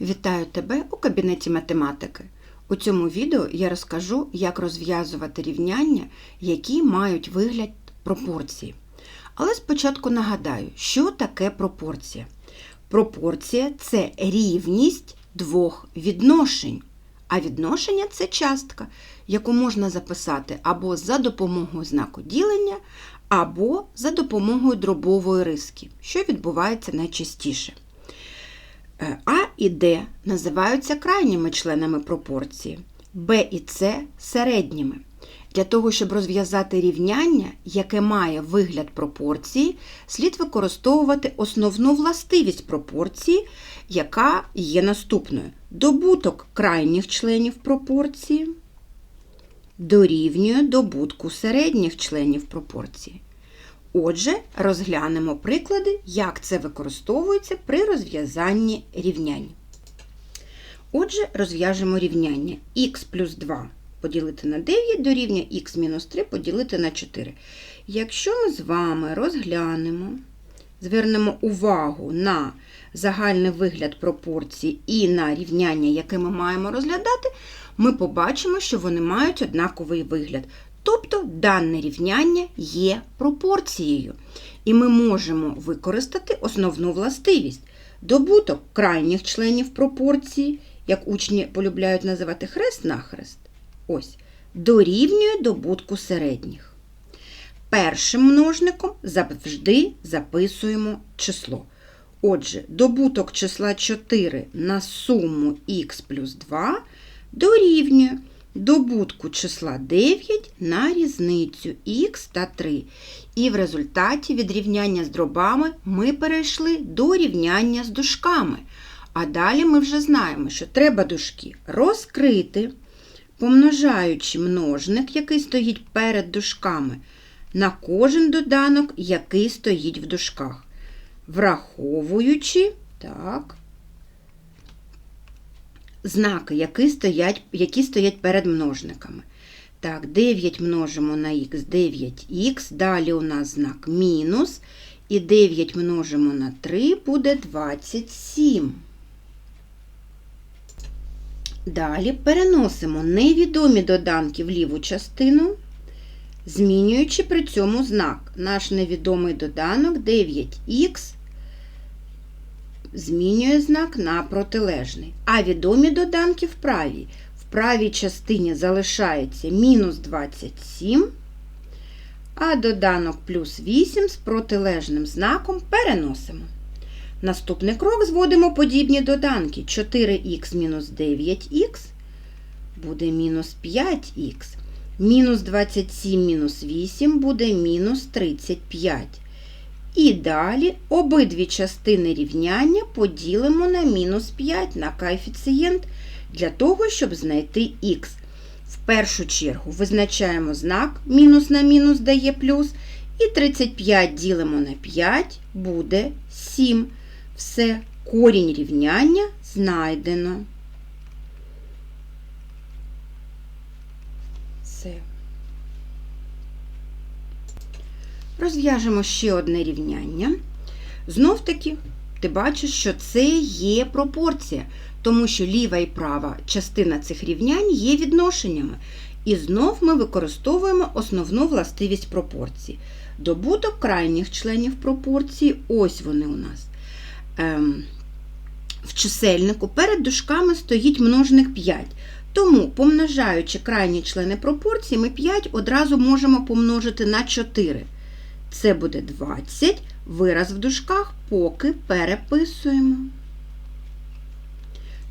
Вітаю тебе у кабінеті математики. У цьому відео я розкажу, як розв'язувати рівняння, які мають вигляд пропорції. Але спочатку нагадаю, що таке пропорція. Пропорція це рівність двох відношень. А відношення це частка, яку можна записати або за допомогою знаку ділення, або за допомогою дробової риски, що відбувається найчастіше. Е, А і Д називаються крайніми членами пропорції, Б і С середніми. Для того, щоб розв'язати рівняння, яке має вигляд пропорції, слід використовувати основну властивість пропорції, яка є наступною. Добуток крайніх членів пропорції дорівнює добутку середніх членів пропорції. Отже, розглянемо приклади, як це використовується при розв'язанні рівнянь. Отже, розв'яжемо рівняння х плюс 2 поділити на 9 дорівнює х мінус 3 поділити на 4. Якщо ми з вами розглянемо, звернемо увагу на загальний вигляд пропорцій і на рівняння, яке ми маємо розглядати, ми побачимо, що вони мають однаковий вигляд. Тобто дане рівняння є пропорцією. І ми можемо використати основну властивість. Добуток крайніх членів пропорції, як учні полюбляють називати хрест-нахрест, ось, дорівнює добутку середніх. Першим множником завжди записуємо число. Отже, добуток числа 4 на суму х плюс 2 дорівнює добутку числа 9 на різницю х та 3. І в результаті від рівняння з дробами ми перейшли до рівняння з дужками. А далі ми вже знаємо, що треба дужки розкрити, помножаючи множник, який стоїть перед дужками, на кожен доданок, який стоїть в дужках. Враховуючи, так, знаки, які стоять, які стоять перед множниками. Так, 9 множимо на х 9х, далі у нас знак мінус, і 9 множимо на 3 буде 27. Далі переносимо невідомі доданки в ліву частину, змінюючи при цьому знак. Наш невідомий доданок 9х змінює знак на протилежний. А відомі доданки в правій. В правій частині залишається мінус 27, а доданок плюс 8 з протилежним знаком переносимо. Наступний крок зводимо подібні доданки. 4х мінус 9х буде мінус 5х. Мінус 27 мінус 8 буде мінус 35. І далі обидві частини рівняння поділимо на мінус 5 на коефіцієнт для того, щоб знайти х. В першу чергу визначаємо знак, мінус на мінус дає плюс. І 35 ділимо на 5 буде 7. Все, корінь рівняння знайдено. Все. Розв'яжемо ще одне рівняння. Знов таки, ти бачиш, що це є пропорція, тому що ліва і права частина цих рівнянь є відношеннями. І знов ми використовуємо основну властивість пропорції. Добуток крайніх членів пропорції, ось вони у нас. Ем, в чисельнику перед дужками стоїть множник 5. Тому, помножаючи крайні члени пропорції, ми 5 одразу можемо помножити на 4. Це буде 20, вираз в дужках, поки переписуємо.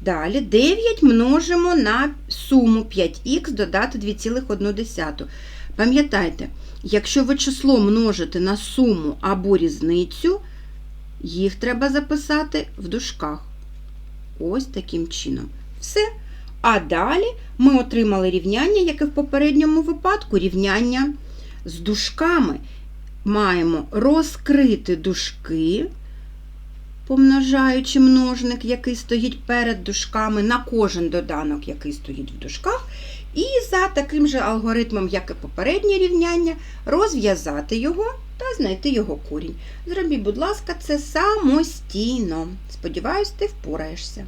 Далі 9 множимо на суму 5х додати 2,1. Пам'ятайте, якщо ви число множите на суму або різницю, їх треба записати в дужках. Ось таким чином. Все. А далі ми отримали рівняння, як і в попередньому випадку, рівняння з дужками маємо розкрити дужки, помножаючи множник, який стоїть перед дужками, на кожен доданок, який стоїть в дужках, і за таким же алгоритмом, як і попереднє рівняння, розв'язати його та знайти його корінь. Зробіть, будь ласка, це самостійно. Сподіваюсь, ти впораєшся.